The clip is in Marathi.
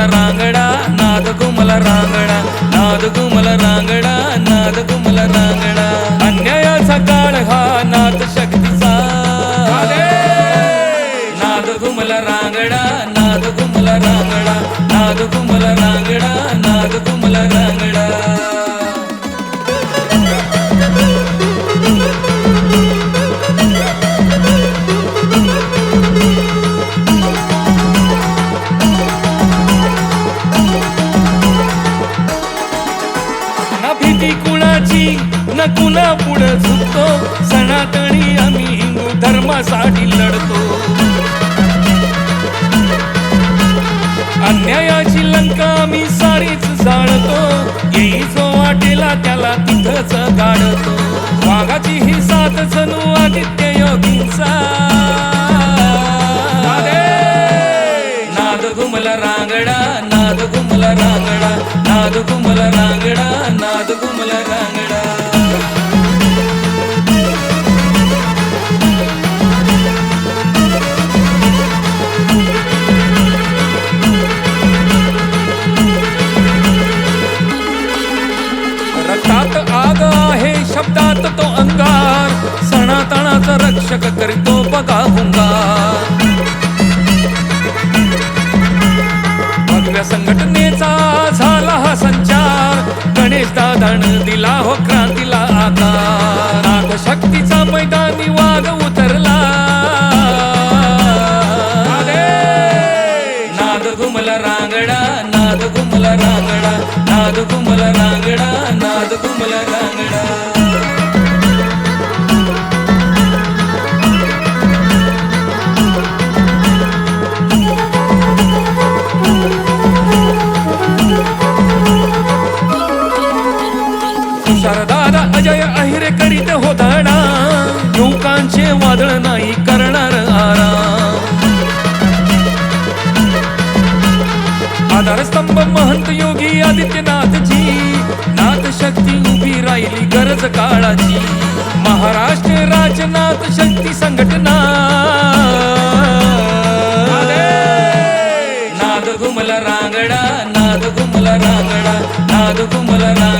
कुमला रांगडा नाद कुमला रांगडा नाद कुमला रांगडा नाद कुमला रांगडा. अन्यायाचा काळ हा नाद शक्तीचा. नाद कुमला रांगडा नाद कुमला रांगडा नाद कुमला रांगडा नाद भीती कुणाची? न कुणा पुढे झुकतो. सनातनी आम्ही हिंदू धर्मासाठी लढतो. अन्यायाची लंका आम्ही सारीच जाळतो. येई जो वाटेला त्याला तिथंच गाडतो. वाघाची ही साथ जणू आदित्य योगींचा. नाद घुमला रांगडा नाद घुमला रांगडा. रक्तात आग आहे शब्दात तो अंगार. सणातणाचा रक्षक करीतो बघा हुंगार. संघटनेचा गणेश दिला हो क्रांतीला आता. नाद शक्तीचा मैदानी वाघ उतरला. नाद घुमला रांगडा नाद घुमला रांगडा नाद घुमला रांगडा नाद घुमला रांगडा. शारदादा अजय अहिरे करीत हो धडा युवकांचे वादळ नाही करणार आराम. आधारस्तंभ महंत योगी आदित्यनाथजी. नाथ शक्ती उभी राहिली गरज काळाची. महाराष्ट्र राजनाथ शक्ती संघटना. नाद नाद घुमला रांगडा नाद घुमला रांगडा नाद घुमला रांगडा.